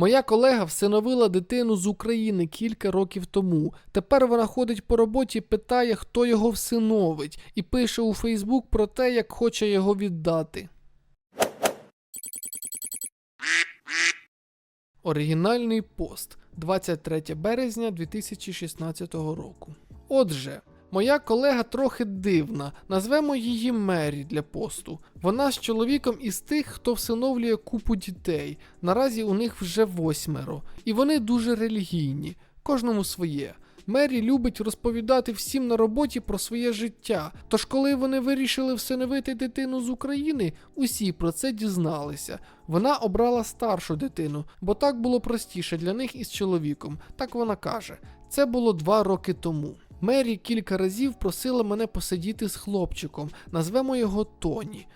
Моя колега всиновила дитину з України кілька років тому. Тепер вона ходить по роботі, питає, хто його всиновить, і пише у Фейсбук про те, як хоче його віддати. Оригінальний пост 23 березня 2016 року. Отже, моя колега трохи дивна, назвемо її Мері для посту. Вона з чоловіком із тих, хто всиновлює купу дітей. Наразі у них вже восьмеро, і вони дуже релігійні, кожному своє. Мері любить розповідати всім на роботі про своє життя. Тож, коли вони вирішили всиновити дитину з України, усі про це дізналися. Вона обрала старшу дитину, бо так було простіше для них із чоловіком. Так вона каже. Це було два роки тому. Мері кілька разів просила мене посидіти з хлопчиком, назвемо його Тоні.